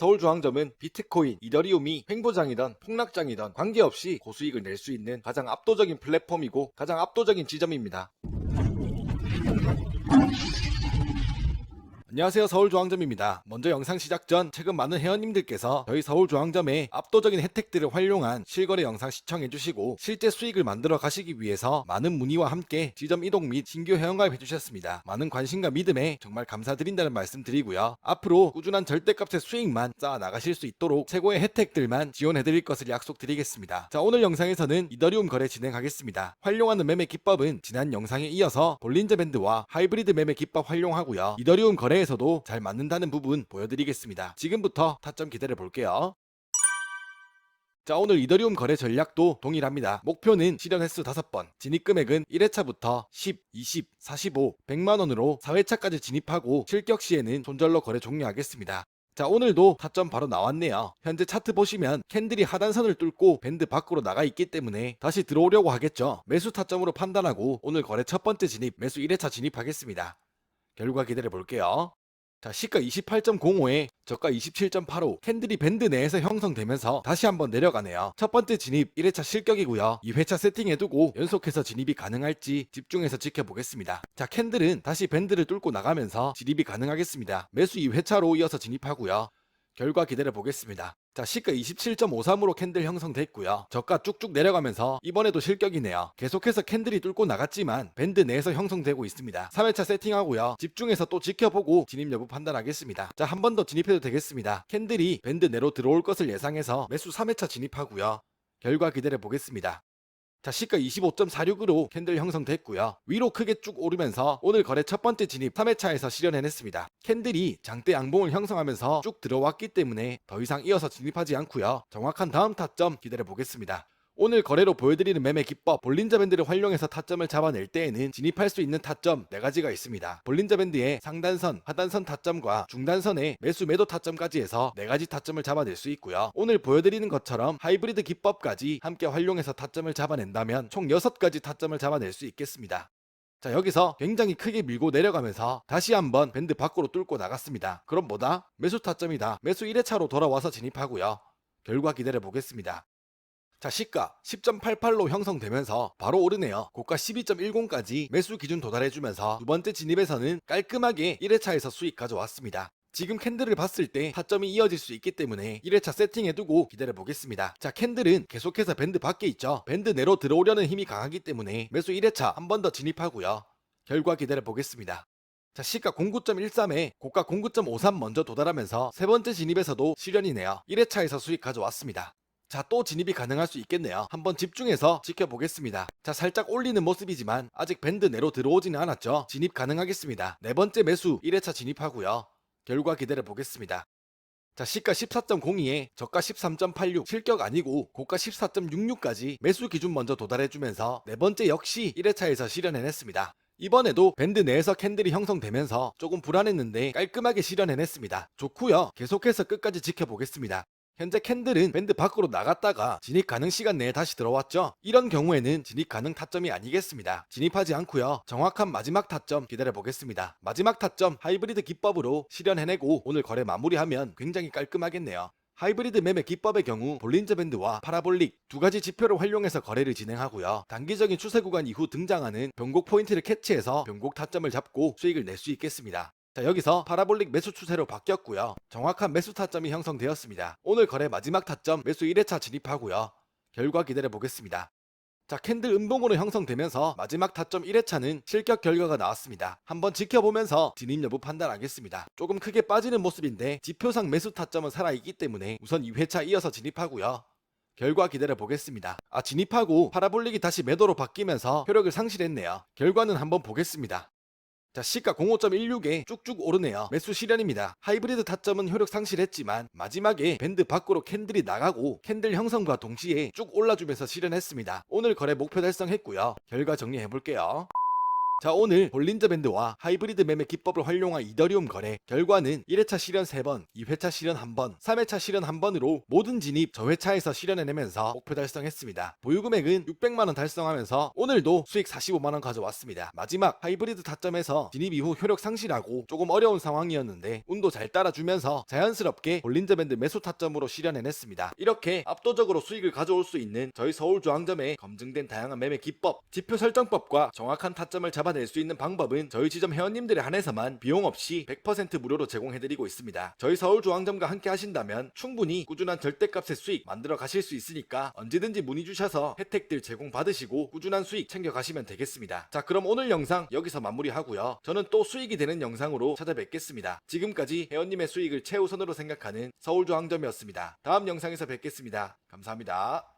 서울중앙점은 비트코인, 이더리움이 횡보장이던 폭락장이던 관계없이 고수익을 낼 수 있는 가장 압도적인 플랫폼이고 가장 압도적인 지점입니다. 안녕하세요 서울중앙점입니다. 먼저 영상 시작 전 최근 많은 회원님들께서 저희 서울중앙점의 압도적인 혜택들을 활용한 실거래 영상 시청해주시고 실제 수익을 만들어 가시기 위해서 많은 문의와 함께 지점 이동 및 신규 회원가입 해주셨습니다. 많은 관심과 믿음에 정말 감사드린다는 말씀 드리고요. 앞으로 꾸준한 절대값의 수익만 쌓아 나가실 수 있도록 최고의 혜택들만 지원해드릴 것을 약속드리겠습니다. 자 오늘 영상에서는 이더리움 거래 진행하겠습니다. 활용하는 매매 기법은 지난 영상에 이어서 볼린저 밴드와 하이브리드 매매 기법 활용하고요. 이더리움 거래 에서도 잘 맞는다는 부분 보여드리겠습니다. 지금부터 타점 기다려 볼게요. 자 오늘 이더리움 거래 전략도 동일합니다. 목표는 실현 횟수 5번, 진입 금액은 1회차부터 10, 20, 45, 100만원으로 4회차까지 진입하고 실격 시에는 손절로 거래 종료하겠습니다. 자 오늘도 타점 바로 나왔네요. 현재 차트 보시면 캔들이 하단선을 뚫고 밴드 밖으로 나가 있기 때문에 다시 들어오려고 하겠죠. 매수 타점으로 판단하고 오늘 거래 첫 번째 진입, 매수 1회차 진입하겠습니다. 결과 기다려 볼게요. 자, 시가 28.05에 저가 27.85 캔들이 밴드 내에서 형성되면서 다시 한번 내려가네요. 첫 번째 진입 1회차 실격이고요. 2회차 세팅해두고 연속해서 진입이 가능할지 집중해서 지켜보겠습니다. 자, 캔들은 다시 밴드를 뚫고 나가면서 진입이 가능하겠습니다. 매수 2회차로 이어서 진입하고요. 결과 기다려 보겠습니다. 자, 시가 27.53으로 캔들 형성됐고요. 저가 쭉쭉 내려가면서 이번에도 실격이네요. 계속해서 캔들이 뚫고 나갔지만 밴드 내에서 형성되고 있습니다. 3회차 세팅하고요. 집중해서 또 지켜보고 진입 여부 판단하겠습니다. 자, 한 번 더 진입해도 되겠습니다. 캔들이 밴드 내로 들어올 것을 예상해서 매수 3회차 진입하고요. 결과 기다려 보겠습니다. 자, 시가 25.46으로 캔들 형성됐고요. 위로 크게 쭉 오르면서 오늘 거래 첫 번째 진입 3회차에서 실현해냈습니다. 캔들이 장대 양봉을 형성하면서 쭉 들어왔기 때문에 더 이상 이어서 진입하지 않고요. 정확한 다음 타점 기다려 보겠습니다. 오늘 거래로 보여드리는 매매 기법 볼린저 밴드를 활용해서 타점을 잡아낼 때에는 진입할 수 있는 타점 4가지가 있습니다. 볼린저 밴드의 상단선, 하단선 타점과 중단선의 매수 매도 타점까지 해서 4가지 타점을 잡아낼 수 있고요. 오늘 보여드리는 것처럼 하이브리드 기법까지 함께 활용해서 타점을 잡아낸다면 총 6가지 타점을 잡아낼 수 있겠습니다. 자 여기서 굉장히 크게 밀고 내려가면서 다시 한번 밴드 밖으로 뚫고 나갔습니다. 그럼 뭐다? 매수 타점이다. 매수 1회차로 돌아와서 진입하고요. 결과 기다려 보겠습니다. 자 시가 10.88로 형성되면서 바로 오르네요. 고가 12.10까지 매수 기준 도달해주면서 두 번째 진입에서는 깔끔하게 1회차에서 수익 가져왔습니다. 지금 캔들을 봤을 때 타점이 이어질 수 있기 때문에 1회차 세팅해두고 기다려 보겠습니다. 자 캔들은 계속해서 밴드 밖에 있죠. 밴드 내로 들어오려는 힘이 강하기 때문에 매수 1회차 한 번 더 진입하고요. 결과 기다려 보겠습니다. 자 시가 09.13에 고가 09.53 먼저 도달하면서 세 번째 진입에서도 실현이네요. 1회차에서 수익 가져왔습니다. 자, 또 진입이 가능할 수 있겠네요. 한번 집중해서 지켜보겠습니다. 자, 살짝 올리는 모습이지만 아직 밴드 내로 들어오지는 않았죠. 진입 가능하겠습니다. 네 번째 매수 1회차 진입하고요. 결과 기다려 보겠습니다. 자, 시가 14.02에 저가 13.86 실격 아니고 고가 14.66까지 매수 기준 먼저 도달해주면서 네 번째 역시 1회차에서 실현해냈습니다. 이번에도 밴드 내에서 캔들이 형성되면서 조금 불안했는데 깔끔하게 실현해냈습니다. 좋고요. 계속해서 끝까지 지켜보겠습니다. 현재 캔들은 밴드 밖으로 나갔다가 진입 가능 시간 내에 다시 들어왔죠. 이런 경우에는 진입 가능 타점이 아니겠습니다. 진입하지 않고요. 정확한 마지막 타점 기다려 보겠습니다. 마지막 타점 하이브리드 기법으로 실현해내고 오늘 거래 마무리하면 굉장히 깔끔하겠네요. 하이브리드 매매 기법의 경우 볼린저 밴드와 파라볼릭 두 가지 지표를 활용해서 거래를 진행하고요. 단기적인 추세 구간 이후 등장하는 변곡 포인트를 캐치해서 변곡 타점을 잡고 수익을 낼 수 있겠습니다. 자 여기서 파라볼릭 매수 추세로 바뀌었고요. 정확한 매수 타점이 형성되었습니다. 오늘 거래 마지막 타점 매수 1회차 진입하고요. 결과 기다려 보겠습니다. 자 캔들 음봉으로 형성되면서 마지막 타점 1회차는 실격 결과가 나왔습니다. 한번 지켜보면서 진입 여부 판단하겠습니다. 조금 크게 빠지는 모습인데 지표상 매수 타점은 살아있기 때문에 우선 2회차 이어서 진입하고요. 결과 기다려 보겠습니다. 아 진입하고 파라볼릭이 다시 매도로 바뀌면서 효력을 상실했네요. 결과는 한번 보겠습니다. 자, 시가 05.16에 쭉쭉 오르네요. 매수 실현입니다. 하이브리드 타점은 효력 상실했지만 마지막에 밴드 밖으로 캔들이 나가고 캔들 형성과 동시에 쭉 올라주면서 실현했습니다. 오늘 거래 목표 달성했고요. 결과 정리해 볼게요. 자 오늘 볼린저 밴드와 하이브리드 매매 기법을 활용한 이더리움 거래 결과는 1회차 실현 3번, 2회차 실현 1번, 3회차 실현 1번으로 모든 진입 저회차에서 실현해내면서 목표 달성했습니다. 보유 금액은 600만원 달성하면서 오늘도 수익 45만원 가져왔습니다. 마지막 하이브리드 타점에서 진입 이후 효력 상실하고 조금 어려운 상황이었는데 운도 잘 따라주면서 자연스럽게 볼린저 밴드 매수 타점으로 실현해냈습니다. 이렇게 압도적으로 수익을 가져올 수 있는 저희 서울중앙점의 검증된 다양한 매매 기법, 지표 설정법과 정확한 타점을 잡아낼 수 있는 방법은 저희 지점 회원님들에 한해서만 비용 없이 100% 무료로 제공해드리고 있습니다. 저희 서울중앙점과 함께 하신다면 충분히 꾸준한 절대값의 수익 만들어 가실 수 있으니까 언제든지 문의 주셔서 혜택들 제공 받으시고 꾸준한 수익 챙겨 가시면 되겠습니다. 자 그럼 오늘 영상 여기서 마무리하고요. 저는 또 수익이 되는 영상으로 찾아뵙겠습니다. 지금까지 회원님의 수익을 최우선으로 생각하는 서울중앙점이었습니다. 다음 영상에서 뵙겠습니다. 감사합니다.